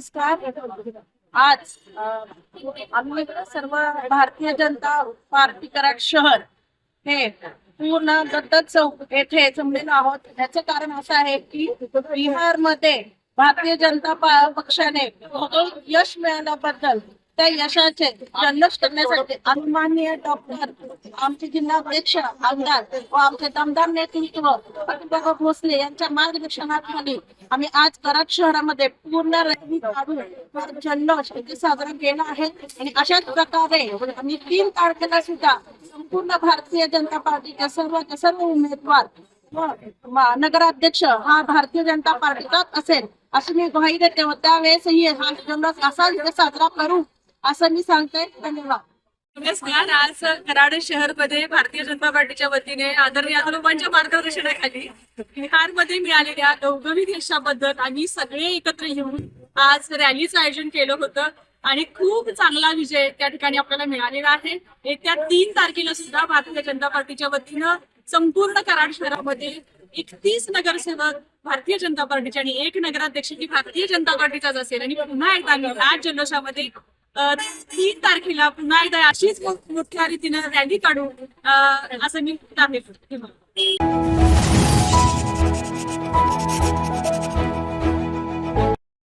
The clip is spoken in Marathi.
नमस्कार. आज आम्ही सर्व भारतीय जनता पार्टी कराड शहर हे पूर्ण दत्त चौक येथे जमलेलो आहोत. याचं कारण असं आहे की बिहारमध्ये भारतीय जनता पक्षाने यश मिळाल्याबद्दल त्या यशाचे जल्लोष करण्यासाठी अभिमाननीय डॉक्टर आमचे जिल्हाध्यक्ष आमदार व आमचे दमदार नेतृत्व प्रतिभा भोसले यांच्या मार्गदर्शनाखाली आम्ही आज कराड शहरामध्ये पूर्ण रॅली काढून जल्लोष इथे साजरा केला आहे. आणि अशाच प्रकारे आम्ही तीन तारखेला सुद्धा संपूर्ण भारतीय जनता पार्टीच्या सर्व सर्व उमेदवार व नगराध्यक्ष हा भारतीय जनता पार्टीचाच असेल अशी मी ग्वाही देते व त्यावेळेसही हा जल्लोष असाच साजरा करू. असं मी सांगते. धन्यवाद. नमस्कार. आज कराड शहरमध्ये भारतीय जनता पार्टीच्या वतीने आदरणीय हनुमानच्या मार्गदर्शनाखाली बिहारमध्ये मिळालेल्या नवनवीन यशाबद्दल आम्ही सगळे एकत्र येऊन आज रॅलीचं आयोजन केलं होतं आणि खूप चांगला विजय त्या ठिकाणी आपल्याला मिळालेला आहे. येत्या तीन तारखेला सुद्धा भारतीय जनता पार्टीच्या वतीनं संपूर्ण कराड शहरामध्ये एकतीस नगरसेवक भारतीय जनता पार्टीचे आणि एक नगराध्यक्ष ही भारतीय जनता पार्टीचाच असेल. आणि पुन्हा एकदा आज जल्लोषामध्ये तीन तारखेला पुन्हा एकदा अशीच मोठ्या रीतीनं रॅली काढू असं मी आहे.